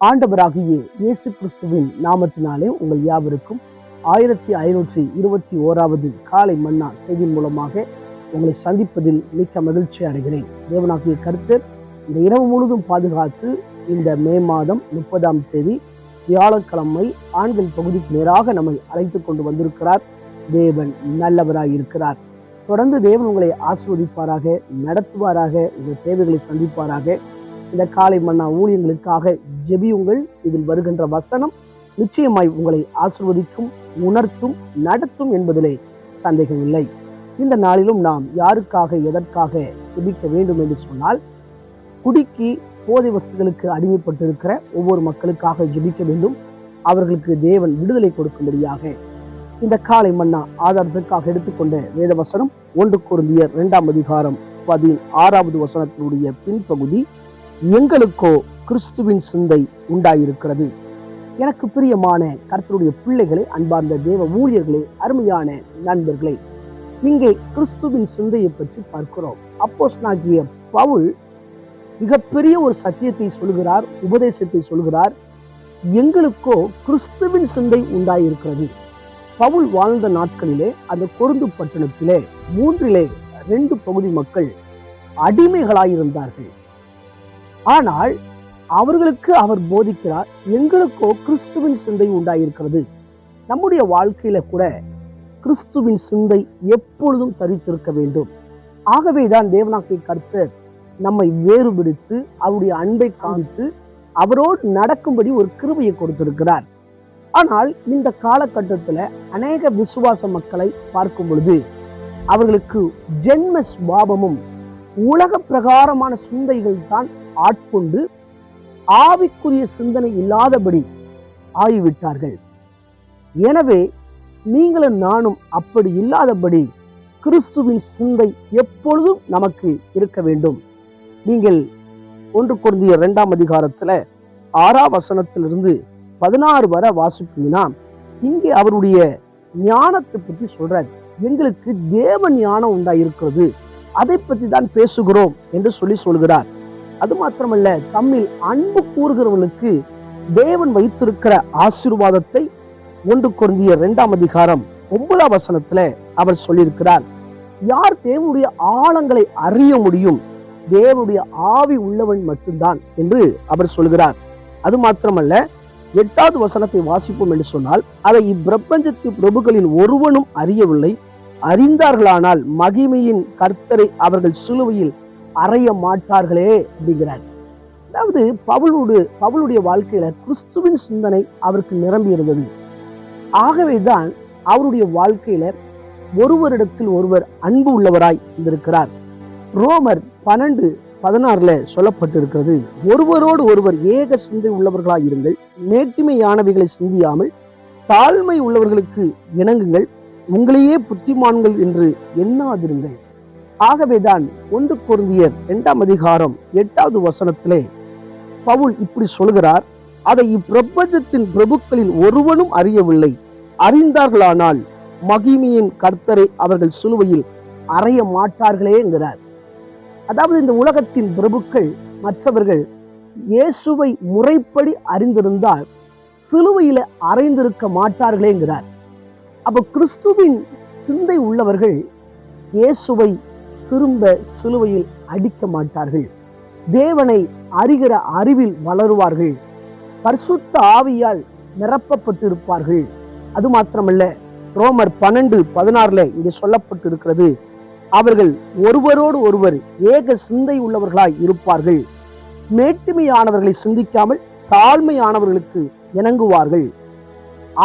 ஆண்டவராகிய இயேசு கிறிஸ்துவின் நாமத்தினாலே உங்கள் யாவருக்கும் ஆயிரத்தி ஐநூற்றி இருபத்தி ஓராவது காலை மன்னா செய்தி மூலமாக உங்களை சந்திப்பதில் மிக்க மகிழ்ச்சி அடைகிறேன். தேவனாகிய கருத்தர் இந்த இரவு முழுதும் பாதுகாத்து இந்த மே மாதம் முப்பதாம் தேதி வியாழக்கிழமை ஆண்கள் பகுதிக்கு நேராக நம்மை அழைத்து கொண்டு வந்திருக்கிறார். தேவன் நல்லவராய் இருக்கிறார் தொடர்ந்து தேவன் உங்களை ஆசிர்வதிப்பாராக நடத்துவாராக உங்கள் தேவைகளை சந்திப்பாராக. இந்த காலை மன்னா ஊழியங்களுக்காக ஜெபியுங்கள் இதில் வருகின்ற வசனம் நிச்சயமாய் உங்களை ஆசிர்வதிக்கும் உணர்த்தும் நடத்தும் என்பதிலே சந்தேகமில்லை இந்த நாளிலும் நாம் யாருக்காக எதற்காக ஜெபிக்க வேண்டும் என்று சொன்னால் குடிக்கு போதை வஸ்துகளுக்கு அடிமைப்பட்டிருக்கிற ஒவ்வொரு மக்களுக்காக ஜெபிக்க வேண்டும். அவர்களுக்கு தேவன் விடுதலை கொடுக்கும்படியாக இந்த காலை மன்னா ஆதாரத்திற்காக எடுத்துக்கொண்ட வேத வசனம் ஒன்று குருந்தியர் இரண்டாம் அதிகாரம் பதினாறாவது வசனத்தினுடைய பின்பகுதி எங்களுக்கோ கிறிஸ்துவின் சிந்தை உண்டாயிருக்கிறது. எனக்கு பிரியமான கர்த்தருடைய பிள்ளைகளே அன்பார்ந்த தேவ ஊழியர்களே அருமையான நண்பர்களே இங்கே கிறிஸ்துவின் சிந்தையை பற்றி பார்க்கிறோம். அப்போஸ் நாகிய பவுல் மிகப்பெரிய ஒரு சத்தியத்தை சொல்கிறார் உபதேசத்தை சொல்கிறார் எங்களுக்கோ கிறிஸ்துவின் சிந்தை உண்டாயிருக்கிறது. பவுல் வாழ்ந்த நாட்களிலே அந்த கொருந்து பட்டணத்திலே மூன்றிலே ரெண்டு பகுதி மக்கள் அடிமைகளாயிருந்தார்கள். ஆனால் அவர்களுக்கு அவர் போதிக்கிறார் எங்களுக்கோ கிறிஸ்துவின் சிந்தை உண்டாயிருக்கிறது. நம்முடைய வாழ்க்கையில கூட கிறிஸ்துவின் சிந்தை எப்பொழுதும் தரித்திருக்க வேண்டும். ஆகவேதான் தேவனாக்கை கர்த்தர் நம்மை வேறுபிடித்து அவருடைய அன்பை காமித்து அவரோடு நடக்கும்படி ஒரு கிருபையை கொடுத்திருக்கிறார். ஆனால் இந்த காலகட்டத்தில் அநேக விசுவாச மக்களை பார்க்கும் பொழுது அவர்களுக்கு ஜென்ம சுபாவமும் உலக பிரகாரமான சிந்தைகள் தான் ஆட்கொண்டு ஆவிக்குரிய சிந்தனை இல்லாதபடி ஆகிவிட்டார்கள். எனவே நீங்களும் நானும் அப்படி இல்லாதபடி கிறிஸ்துவின் சிந்தை எப்பொழுதும் நமக்கு இருக்க வேண்டும். நீங்கள் ஒன்று குருந்திய இரண்டாம் அதிகாரத்தில் ஆறாம் வசனத்திலிருந்து பதினாறு வரை வாசிப்பீங்கன்னா இங்கே அவருடைய ஞானத்தை பற்றி சொல்றார். எங்களுக்கு தேவ ஞானம் உண்டாயிருக்கிறது. அதை பற்றி தான் பேசுகிறோம் என்று சொல்லி சொல்கிறார். அது மாத்திரமல்ல தம்மில் அன்பு கூறுகிறவர்களுக்கு தேவன் வைத்திருக்கிற ஆசீர்வாதத்தை ஒன்று கொருந்திய இரண்டாம் அதிகாரம் ஒன்பதாம் வசனத்துல அவர் சொல்லியிருக்கிறார். யார் தேவனுடைய ஆழங்களை அறிய முடியும் தேவனுடைய ஆவி உள்ளவன் மட்டும்தான் என்று அவர் சொல்கிறார். அது மாத்திரமல்ல எட்டாவது வசனத்தை வாசிப்போம் என்று சொன்னால் அதை இப்பிரபஞ்சத்து பிரபுகளில் ஒருவனும் அறியவில்லை. அறிந்தார்களானால் மகிமையின் கர்த்தரை அவர்கள் சிலுவையில் அறைய மாட்டார்களே அப்படிங்கிறார். அதாவது பவுலோடு பவுளுடைய வாழ்க்கையில கிறிஸ்துவின் சிந்தனை அவருக்கு நிரம்பி இருந்தது. ஆகவேதான் அவருடைய வாழ்க்கையில ஒருவரிடத்தில் ஒருவர் அன்பு உள்ளவராய் இருந்திருக்கிறார். ரோமர் பன்னெண்டு பதினாறுல சொல்லப்பட்டிருக்கிறது. ஒருவரோடு ஒருவர் ஏக சிந்தை உள்ளவர்களாக இருங்கள். மேட்டிமையானவைகளை சிந்தியாமல் தாழ்மை உள்ளவர்களுக்கு இணங்குங்கள். உங்களையே புத்திமான்கள் என்று எண்ணாதிருங்கள். ஆகவேதான் ஒன்று பொருந்தியர் இரண்டாம் அதிகாரம் எட்டாவது வசனத்திலே பவுல் இப்படி சொல்கிறார் அதை இப்பிரபஞ்சத்தின் பிரபுக்களில் ஒருவனும் அறியவில்லை. அறிந்தார்களானால் மகிமையின் கர்த்தரை அவர்கள் சிலுவையில் அறைய மாட்டார்களே என்கிறார் அதாவது இந்த உலகத்தின் பிரபுக்கள் மற்றவர்கள் இயேசுவை முறைப்படி அறிந்திருந்தால் சிலுவையில அறைந்திருக்க மாட்டார்களேங்கிறார் அப்ப கிறிஸ்துவின் சிந்தை உள்ளவர்கள் இயேசுவை திரும்ப சிலுவையில் அடிக்க மாட்டார்கள். தேவனை அறிகிற அறிவில் வளருவார்கள். பரிசுத்த ஆவியால் நிரப்பப்பட்டிருப்பார்கள். அது மாத்திரமல்ல ரோமர் பன்னெண்டு பதினாறுல இங்கே சொல்லப்பட்டிருக்கிறது. அவர்கள் ஒருவரோடு ஒருவர் ஏக சிந்தை உள்ளவர்களாய் இருப்பார்கள். மேட்டுமையானவர்களை சிந்திக்காமல் தாழ்மையானவர்களுக்கு இணங்குவார்கள்.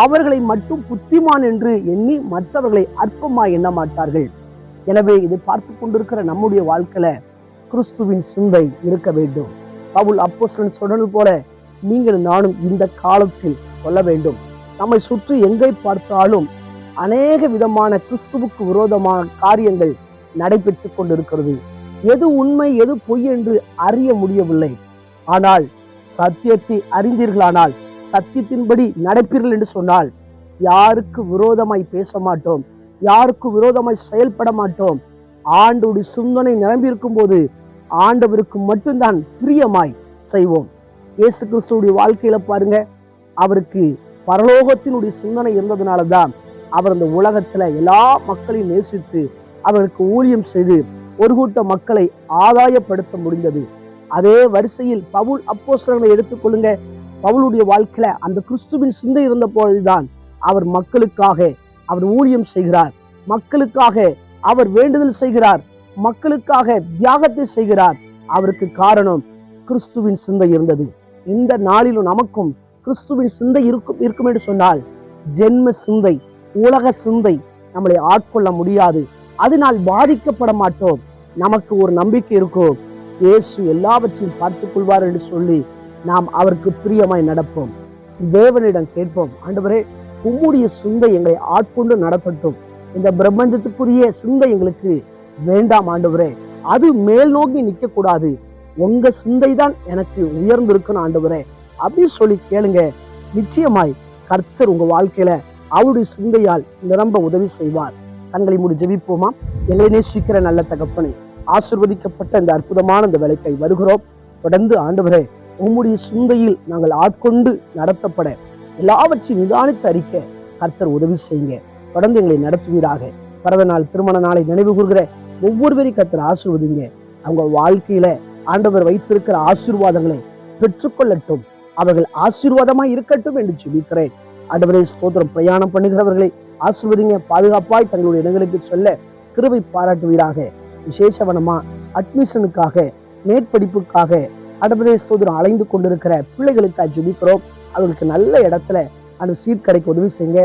அவர்களை மட்டும் புத்திமான் என்று எண்ணி மற்றவர்களை அற்பமாய் எண்ண மாட்டார்கள். எனவே இதை பார்த்து கொண்டிருக்கிற நம்முடைய வாழ்க்கையில கிறிஸ்துவின் சிந்தை இருக்க வேண்டும். பவுல் அப்போஸ்தலன் சொன்னது போல நீங்கள் நானும் இந்த காலத்தில் சொல்ல வேண்டும். நம்மை சுற்றி எங்கே பார்த்தாலும் அநேக விதமான கிறிஸ்துவுக்கு விரோதமான காரியங்கள் நடைபெற்றுக் கொண்டிருக்கிறது. எது உண்மை எது பொய் என்று அறிய முடியவில்லை. ஆனால் சத்தியத்தை அறிந்தீர்களானால் சத்தியத்தின்படி நடப்பீர்கள் என்று சொன்னால் யாருக்கு விரோதமாய் பேச மாட்டோம் யாருக்கு விரோதமாய் செயல்பட மாட்டோம். ஆண்டோடைய சிந்தனை நிரம்பியிருக்கும் போது ஆண்டவருக்கு மட்டும்தான் பிரியமாய் செய்வோம். இயேசு கிறிஸ்துவுடைய வாழ்க்கையில பாருங்க அவருக்கு பரலோகத்தினுடைய சிந்தனை இருந்ததுனால தான் அவர் இந்த உலகத்துல எல்லா மக்களையும் நேசித்து அவருக்கு ஊழியம் செய்து ஒரு கூட்ட மக்களை ஆதாயப்படுத்த முடிந்தது. அதே வரிசையில் பவுல் அப்போஸ்தலங்களை எடுத்துக்கொள்ளுங்க பவுலுடைய வாழ்க்கையில அந்த கிறிஸ்துவின் சிந்தை இருந்த போதுதான் அவர் மக்களுக்காக அவர் ஊழியம் செய்கிறார். மக்களுக்காக அவர் வேண்டுதல் செய்கிறார். மக்களுக்காக தியாகத்தை செய்கிறார். அவருக்கு காரணம் கிறிஸ்துவின் சிந்தை இருந்தது. இந்த நாளிலும் நமக்கும் கிறிஸ்துவின் சிந்தை இருக்கும் இருக்கும் என்று சொன்னால் ஜென்ம சிந்தை உலக சிந்தை நம்மளை ஆட்கொள்ள முடியாது. அதனால் பாதிக்கப்பட மாட்டோம். நமக்கு ஒரு நம்பிக்கை இருக்கும். இயேசு எல்லாவற்றையும் பார்த்துக் கொள்வார் என்று சொல்லி நாம் அவருக்கு பிரியமாய் நடப்போம். தேவனிடம் கேட்போம். ஆண்டவரே உம்முடைய சிந்தை எங்களை ஆட்கொண்டு நடத்தட்டும். இந்த பிரபஞ்சத்துக்குரிய சிந்தை எங்களுக்கு வேண்டாம் ஆண்டவரே. அது மேல் நோக்கி நிற்க கூடாது உங்க சிந்தை தான் எனக்கு உயர்ந்திருக்கணும் ஆண்டவரே. அப்படின்னு சொல்லி கேளுங்க. நிச்சயமாய் கர்த்தர் உங்க வாழ்க்கையில அவருடைய சிந்தையால் நிரம்ப உதவி செய்வார். கண்களை மூடி ஜெபிப்போமா? எங்களை நேசிக்கிற நல்ல தகப்பனை ஆசிர்வதிக்கப்பட்ட இந்த அற்புதமான இந்த வேலைக்கை வருகிறோம். தொடர்ந்து ஆண்டவரே உம்முடைய சிந்தையில் நாங்கள் ஆட்கொண்டு நடத்தப்பட எல்லாவற்றையும் நிதானித்து அறிக்க கர்த்தர் உதவி செய்யுங்க. தொடர்ந்து எங்களை நடத்துவீராக. பிறந்த நாள் திருமண நாளை நினைவு கூறுகிற ஒவ்வொருவரையும் கர்த்தர் ஆசிர்வதிங்க. அவங்க வாழ்க்கையில ஆண்டவர் வைத்திருக்கிற ஆசீர்வாதங்களை பெற்றுக்கொள்ளட்டும். அவர்கள் ஆசீர்வாதமாய் இருக்கட்டும் என்று சொல்லிக்கிறேன் ஆண்டவரே ஸ்தோத்திரம். பிரயாணம் பண்ணுகிறவர்களை ஆசிர்வதிங்க. பாதுகாப்பாய் தங்களுடைய இடங்களுக்கு சொல்ல கிருபை பாராட்டுவீராக. விசேஷவனமா அட்மிஷனுக்காக மேற்படிப்புக்காக. ஆண்டவரே ஸ்தோத்திரம். அலைந்து கொண்டிருக்கிற பிள்ளைகளுக்காக ஜெபிக்கிறோம். அவர்களுக்கு நல்ல இடத்துல அந்த சீட் கிடைக்க உதவி செய்யுங்க.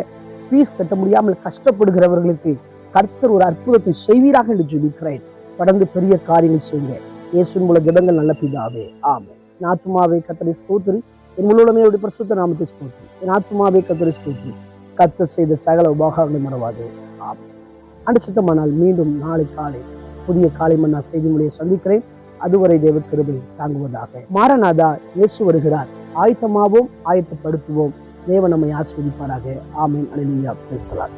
ஃபீஸ் கட்ட முடியாமல் கஷ்டப்படுகிறவர்களுக்கு கர்த்தர் ஒரு அற்புதத்தை செய்வீராக என்று ஜெபிக்கிறேன். தொடர்ந்து பெரிய காரியங்கள் செய்யுங்க. இயேசுவின் மூல ஜெபங்கள் நல்ல பிதாவே. ஆமாம் நாத்துமாவே ஆத்துமாவே கத்தரை ஸ்தோத்திரி. என் முழுவதுமே பிரசுத்த நாமத்தை ஸ்தோத்திரி என் ஆத்மாவை கத்தரை ஸ்தோத்திரி கத்த செய்த சகல உபகாரங்களை மறவாதே. ஆமே சித்தமானால் மீண்டும் நாளை காலை புதிய காலை மன்னா செய்தி மொழியை சந்திக்கிறேன். அதுவரை தேவ கிருபை தாங்குவதாக. மாரநாதா இயேசு வருகிறார். ஆயத்தமாவோம் ஆயத்தப்படுத்துவோம். தேவன் நம்மை ஆஸ்வதிப்பாராக ஆமீன். அலிலியா பேசலாம்